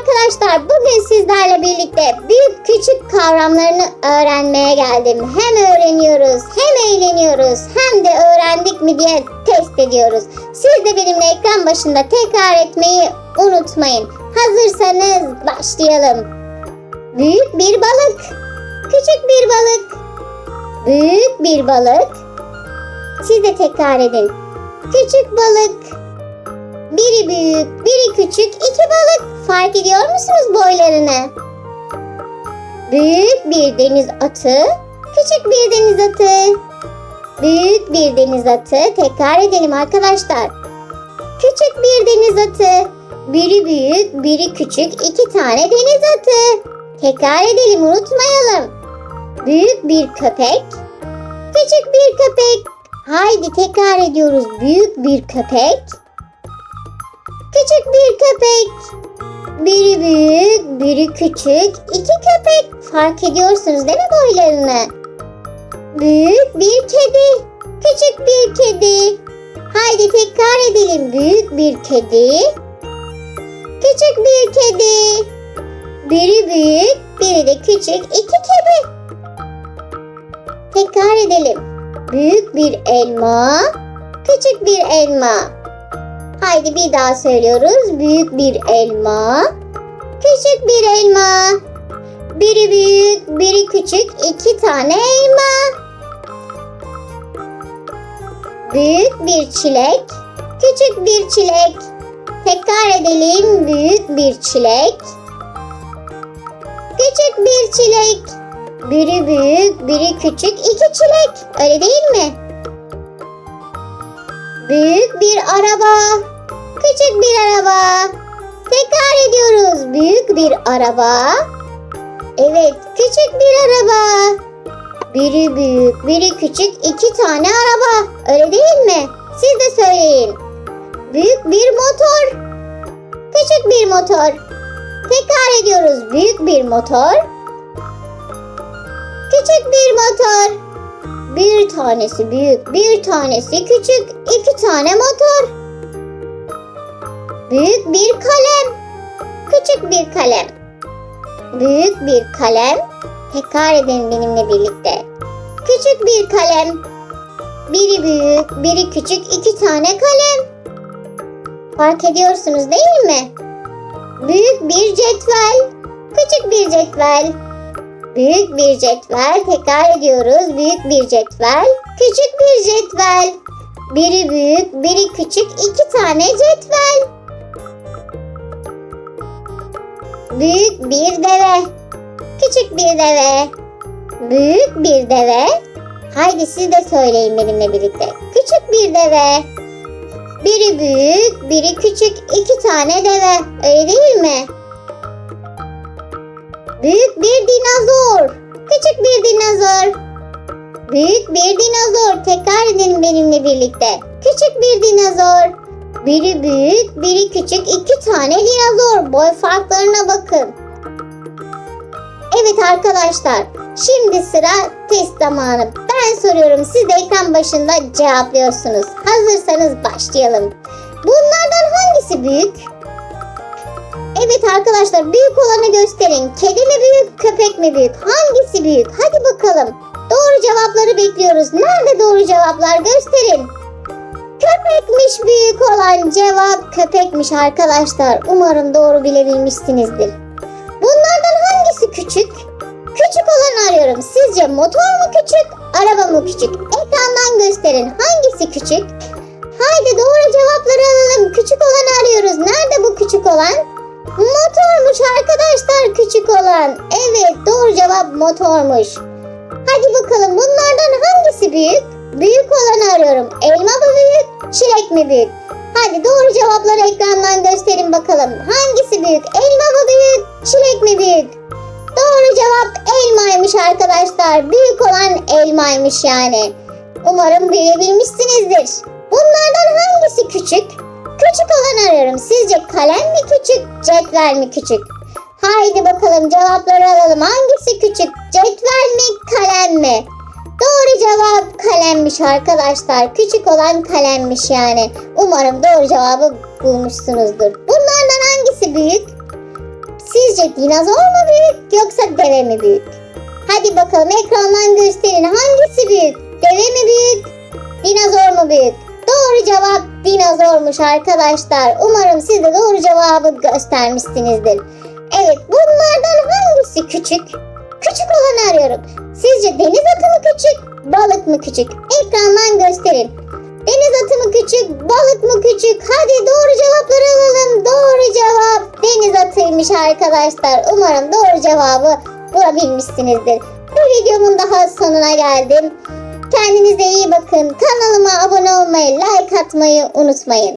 arkadaşlar bugün sizlerle birlikte büyük küçük kavramlarını öğrenmeye geldim. Hem öğreniyoruz hem eğleniyoruz hem de öğrendik mi diye test ediyoruz. Siz de benimle ekran başında tekrar etmeyi unutmayın. Hazırsanız başlayalım. Büyük bir balık, küçük bir balık, büyük bir balık. Siz de tekrar edin. Küçük balık, biri büyük, biri küçük, iki balık. Fark ediyor musunuz boylarını? Büyük bir deniz atı, küçük bir deniz atı. Büyük bir deniz atı. Tekrar edelim arkadaşlar. Küçük bir deniz atı. Biri büyük, biri küçük, iki tane deniz atı. Tekrar edelim unutmayalım. Büyük bir köpek, küçük bir köpek. Haydi tekrar ediyoruz. Büyük bir köpek, Küçük bir köpek. Biri büyük, biri küçük. iki köpek. Fark ediyorsunuz değil mi boylarını? Büyük bir kedi. Küçük bir kedi. Haydi tekrar edelim. Büyük bir kedi. Küçük bir kedi. Biri büyük, biri de küçük. iki kedi. Tekrar edelim. Büyük bir elma. Küçük bir elma. Haydi bir daha söylüyoruz. Büyük bir elma. Küçük bir elma. Biri büyük, biri küçük. iki tane elma. Büyük bir çilek. Küçük bir çilek. Tekrar edelim. Büyük bir çilek. Küçük bir çilek. Biri büyük, biri küçük. iki çilek. Öyle değil mi? Büyük bir araba. Küçük bir araba. Tekrar ediyoruz. Büyük bir araba. Evet, küçük bir araba. Biri büyük, biri küçük, iki tane araba. Öyle değil mi? Siz de söyleyin. Büyük bir motor. Küçük bir motor. Tekrar ediyoruz. Büyük bir motor. Küçük bir motor. Bir tanesi büyük, bir tanesi küçük, iki tane motor. Büyük bir kalem, küçük bir kalem. Büyük bir kalem, tekrar edin benimle birlikte. Küçük bir kalem. Biri büyük, biri küçük, iki tane kalem. Fark ediyorsunuz değil mi? Büyük bir cetvel, küçük bir cetvel. Büyük bir cetvel. Tekrar ediyoruz. Büyük bir cetvel. Küçük bir cetvel. Biri büyük, biri küçük. iki tane cetvel. Büyük bir deve. Küçük bir deve. Büyük bir deve. Haydi siz de söyleyin benimle birlikte. Küçük bir deve. Biri büyük, biri küçük. iki tane deve. Öyle değil mi? Büyük bir dinozor. Küçük bir dinozor. Büyük bir dinozor. Tekrar edin benimle birlikte. Küçük bir dinozor. Biri büyük, biri küçük. iki tane dinozor. Boy farklarına bakın. Evet arkadaşlar. Şimdi sıra test zamanı. Ben soruyorum. Siz de ekran başında cevaplıyorsunuz. Hazırsanız başlayalım. Bunlardan hangisi büyük? Evet arkadaşlar büyük olanı gösterin. Kedi mi büyük, köpek mi büyük? Hangisi büyük? Hadi bakalım. Doğru cevapları bekliyoruz. Nerede doğru cevaplar gösterin. Köpekmiş büyük olan cevap köpekmiş arkadaşlar. Umarım doğru bilebilmişsinizdir. Bunlardan hangisi küçük? Küçük olanı arıyorum. Sizce motor mu küçük, araba mı küçük? Ekrandan gösterin. Hangisi küçük? Haydi doğru cevapları alalım. Küçük olanı arıyoruz. Nerede bu küçük olan? Motormuş arkadaşlar küçük olan. Evet doğru cevap motormuş. Hadi bakalım bunlardan hangisi büyük? Büyük olanı arıyorum. Elma mı büyük? Çilek mi büyük? Hadi doğru cevapları ekrandan gösterin bakalım. Hangisi büyük? Elma mı büyük? Çilek mi büyük? Doğru cevap elmaymış arkadaşlar. Büyük olan elmaymış yani. Umarım bilebilmişsinizdir. Bunlardan hangisi küçük? Küçük olan arıyorum. Sizce kalem mi küçük, cetvel mi küçük? Haydi bakalım cevapları alalım. Hangisi küçük? Cetvel mi, kalem mi? Doğru cevap kalemmiş arkadaşlar. Küçük olan kalemmiş yani. Umarım doğru cevabı bulmuşsunuzdur. Bunlardan hangisi büyük? Sizce dinozor mu büyük yoksa deve mi büyük? Hadi bakalım ekrandan gösterin. Hangisi büyük? Deve mi büyük? Dinozor mu büyük? Doğru cevap dinozormuş arkadaşlar. Umarım siz de doğru cevabı göstermişsinizdir. Evet bunlardan hangisi küçük? Küçük olanı arıyorum. Sizce deniz atı mı küçük, balık mı küçük? Ekrandan gösterin. Deniz atı mı küçük, balık mı küçük? Hadi doğru cevapları alalım. Doğru cevap deniz atıymış arkadaşlar. Umarım doğru cevabı bulabilmişsinizdir. Bu videomun daha sonuna geldim. Kendinize iyi bakın. Kanalıma abone olmayı, like atmayı unutmayın.